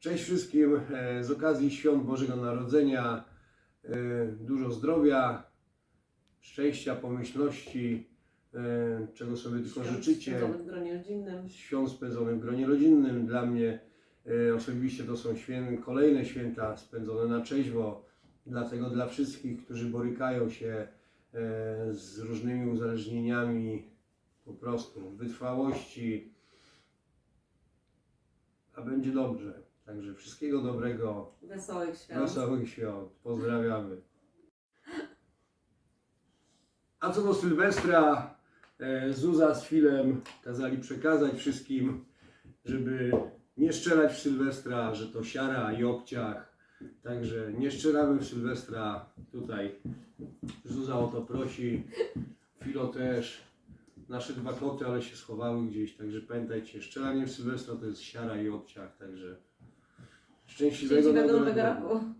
Cześć wszystkim. E, Z okazji świąt Bożego Narodzenia e, dużo zdrowia, szczęścia, pomyślności, e, czego sobie tylko Świąt życzycie. spędzonych w gronie rodzinnym. Świąt spędzonych w gronie rodzinnym. Dla mnie osobiście to są świę, kolejne święta spędzone na trzeźwo. Dlatego dla wszystkich, którzy borykają się z różnymi uzależnieniami, po prostu wytrwałości, a będzie dobrze. Także wszystkiego dobrego, Wesołych świąt. wesołych świąt. Pozdrawiamy. A co do Sylwestra, e, Zuza z Filem kazali przekazać wszystkim, żeby nie strzelać w Sylwestra, że to siara i obciach. Także nie strzelamy w Sylwestra. Tutaj Zuza o to prosi. Filo też. Nasze dwa koty, ale się schowały gdzieś. Także pamiętajcie, strzelanie w Sylwestra to jest siara i obciach. Także szczęśliwego, Szczęśliwego nowego roku.